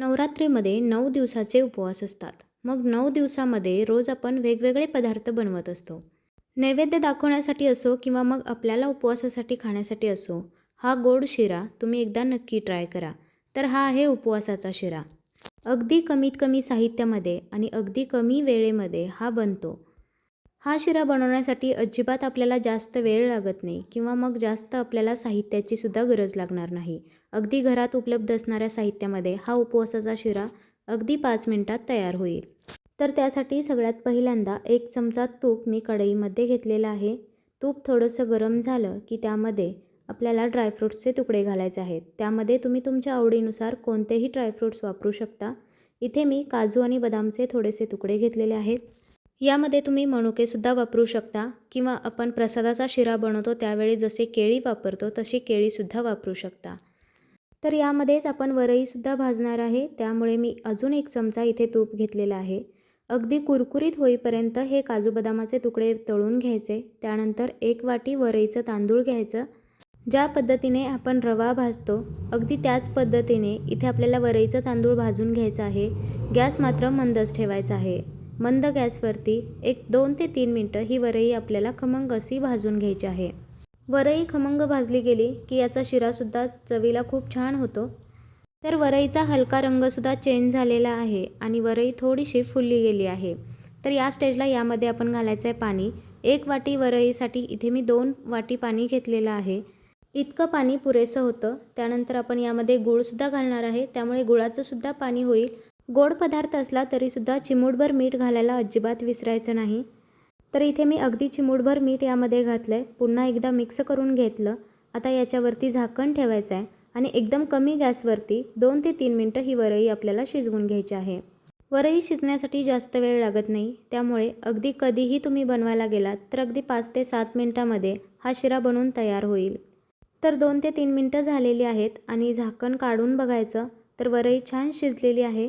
नवरात्रीमध्ये नऊ दिवसाचे उपवास असतात. मग नऊ दिवसामध्ये रोज आपण वेगवेगळे पदार्थ बनवत असतो. नैवेद्य दाखवण्यासाठी असो किंवा मग आपल्याला उपवासासाठी खाण्यासाठी असो हा गोड शिरा तुम्ही एकदा नक्की ट्राय करा. तर हा आहे उपवासाचा शिरा. अगदी कमीत कमी साहित्यामध्ये आणि अगदी कमी वेळेमध्ये हा बनतो. हा शिरा बनवण्यासाठी अजिबात आपल्याला जास्त वेळ लागत नाही किंवा मग जास्त आपल्याला साहित्याची सुद्धा गरज लागणार नाही. अगदी घरात उपलब्ध असणाऱ्या साहित्यामध्ये हा उपवासाचा शिरा अगदी पाच मिनटात तयार होईल. तर त्यासाठी सगळ्यात पहिल्यांदा एक चमचा तूप मी कढईमध्ये घेतलेलं आहे. तूप थोडंसं गरम झालं की त्यामध्ये आपल्याला ड्रायफ्रूट्सचे तुकडे घालायचे आहेत. त्यामध्ये तुम्ही तुमच्या आवडीनुसार कोणतेही ड्रायफ्रूट्स वापरू शकता. इथे मी काजू आणि बदामचे थोडेसे तुकडे घेतलेले आहेत. यामध्ये तुम्ही मनुकेसुद्धा वापरू शकता किंवा आपण प्रसादाचा शिरा बनवतो त्यावेळी जसे केळी वापरतो तशी केळीसुद्धा वापरू शकता. तर यामध्येच आपण वरईसुद्धा भाजणार आहे. त्यामुळे मी अजून एक चमचा इथे तूप घेतलेला आहे. अगदी कुरकुरीत होईपर्यंत हे काजू बदामाचे तुकडे तळून घ्यायचे. त्यानंतर एक वाटी वरईचं तांदूळ घ्यायचं. ज्या पद्धतीने आपण रवा भाजतो अगदी त्याच पद्धतीने इथे आपल्याला वरईचं तांदूळ भाजून घ्यायचं आहे. गॅस मात्र मंदच ठेवायचा आहे. मंद गॅसवरती एक दोन ते तीन मिनटं ही वरई आपल्याला खमंग अशी भाजून घ्यायची आहे. वरई खमंग भाजली गेली की याचा शिरासुद्धा चवीला खूप छान होतो. तर वरईचा हलका रंगसुद्धा चेंज झालेला आहे आणि वरई थोडीशी फुलली गेली आहे. तर या स्टेजला यामध्ये आपण घालायचं आहे पाणी. एक वाटी वरईसाठी इथे मी दोन वाटी पाणी घेतलेलं आहे. इतकं पाणी पुरेसं होतं. त्यानंतर आपण यामध्ये गूळसुद्धा घालणार आहे. त्यामुळे गुळाचंसुद्धा पाणी होईल. गोड पदार्थ असला तरीसुद्धा चिमूटभर मीठ घालायला अजिबात विसरायचं नाही. तर इथे मी अगदी चिमूटभर मीठ यामध्ये घातलं आहे पुन्हा एकदा मिक्स करून घेतलं. आता याच्यावरती झाकण ठेवायचं आहे आणि एकदम कमी गॅसवरती दोन ते तीन मिनटं ही वरई आपल्याला शिजवून घ्यायची आहे. वरई शिजण्यासाठी जास्त वेळ लागत नाही. त्यामुळे अगदी कधीही तुम्ही बनवायला गेलात तर अगदी पाच ते सात मिनटामध्ये हा शिरा बनवून तयार होईल. तर दोन ते तीन मिनटं झालेली आहेत आणि झाकण काढून बघायचं तर वरई छान शिजलेली आहे.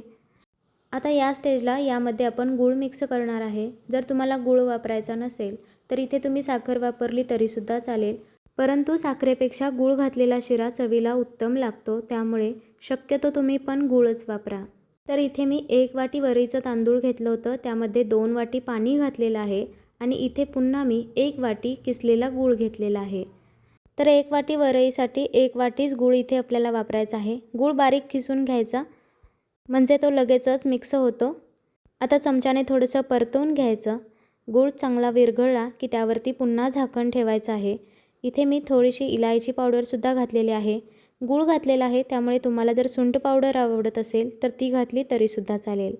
आता या स्टेजला यामध्ये आपण गूळ मिक्स करणार आहे. जर तुम्हाला गूळ वापरायचा नसेल तर इथे तुम्ही साखर वापरली तरीसुद्धा चालेल. परंतु साखरेपेक्षा गूळ घातलेला शिरा चवीला उत्तम लागतो त्यामुळे शक्यतो तुम्ही पण गूळच वापरा. तर इथे मी एक वाटी वरीचं तांदूळ घेतलं होतं त्यामध्ये दोन वाटी पाणी घातलेलं आहे आणि इथे पुन्हा मी एक वाटी किसलेला गूळ घेतलेला आहे. तर एक वाटी वरईसाठी एक वाटीच गूळ इथे आपल्याला वापरायचा आहे. गूळ बारीक खिसून घ्यायचा म्हणजे तो लगेचच मिक्स होतो. आता चमच्याने थोडंसं परतवून घ्यायचं. गूळ चांगला विरघळला की त्यावरती पुन्हा झाकण ठेवायचं आहे. इथे मी थोडीशी इलायची पावडरसुद्धा घातलेली आहे. गूळ घातलेला आहे त्यामुळे तुम्हाला जर सुंठ पावडर आवडत असेल तर ती घातली तरीसुद्धा चालेल.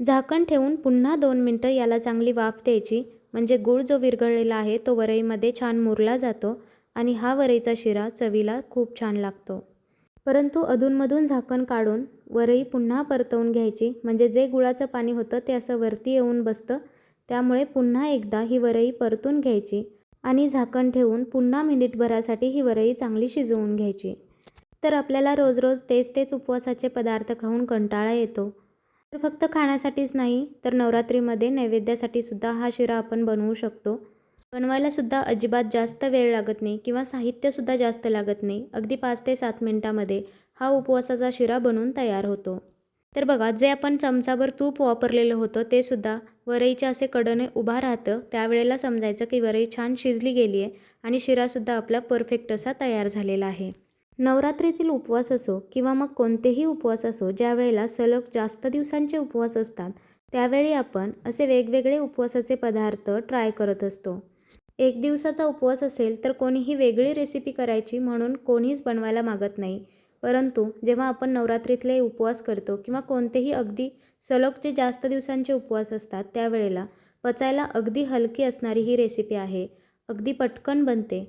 झाकण ठेवून पुन्हा दोन मिनटं याला चांगली वाफ द्यायची. म्हणजे गूळ जो विरघळलेला आहे तो वरईमध्ये छान मुरला जातो आणि हा वरईचा शिरा चवीला खूप छान लागतो. परंतु अधूनमधून झाकण काढून वरई पुन्हा परतवून घ्यायची. म्हणजे जे गुळाचं पाणी होतं ते असं वरती येऊन बसतं. त्यामुळे पुन्हा एकदा ही वरई परतून घ्यायची आणि झाकण ठेवून पुन्हा मिनिटभरासाठी ही वरई चांगली शिजवून घ्यायची. तर आपल्याला रोज रोज तेच तेच उपवासाचे पदार्थ खाऊन कंटाळा येतो. तर फक्त खाण्यासाठीच नाही तर नवरात्रीमध्ये नैवेद्यासाठी सुद्धा हा शिरा आपण बनवू शकतो. बनवायलासुद्धा अजिबात जास्त वेळ लागत नाही किंवा साहित्यसुद्धा जास्त लागत नाही. अगदी पाच ते सात मिनटामध्ये हा उपवासाचा शिरा बनून तयार होतो. तर बघा जे आपण चमचाभर तूप वापरलेलं होतं ते सुद्धा वरईच्या असे कडने उभा राहतं. त्यावेळेला समजायचं की वरई छान शिजली गेली आहे आणि शिरासुद्धा आपला परफेक्ट असा तयार झालेला आहे. नवरात्रीतील उपवास असो किंवा मग कोणतेही उपवास असो ज्या वेळेला सलग जास्त दिवसांचे उपवास असतात त्यावेळी आपण असे वेगवेगळे उपवासाचे पदार्थ ट्राय करत असतो. एक दिवसाचा उपवास असेल तर कोणीही वेगळी रेसिपी करायची म्हणून कोणीच बनवायला मागत नाही. परंतु जेव्हा आपण नवरात्रीतले उपवास करतो किंवा कोणतेही अगदी सलग जे जास्त दिवसांचे उपवास असतात त्यावेळेला पचायला अगदी हलकी असणारी ही रेसिपी आहे. अगदी पटकन बनते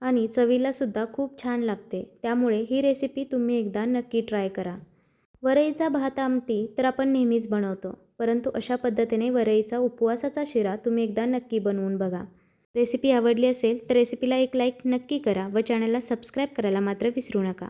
आणि चवीलासुद्धा खूप छान लागते. त्यामुळे ही रेसिपी तुम्ही एकदा नक्की ट्राय करा. वरईचा भात आमटी तर आपण नेहमीच बनवतो. परंतु अशा पद्धतीने वरईचा उपवासाचा शिरा तुम्ही एकदा नक्की बनवून बघा. रेसिपी आवडली असेल तर रेसिपीला एक लाईक नक्की करा व चॅनलला सबस्क्राईब करायला मात्र विसरू नका.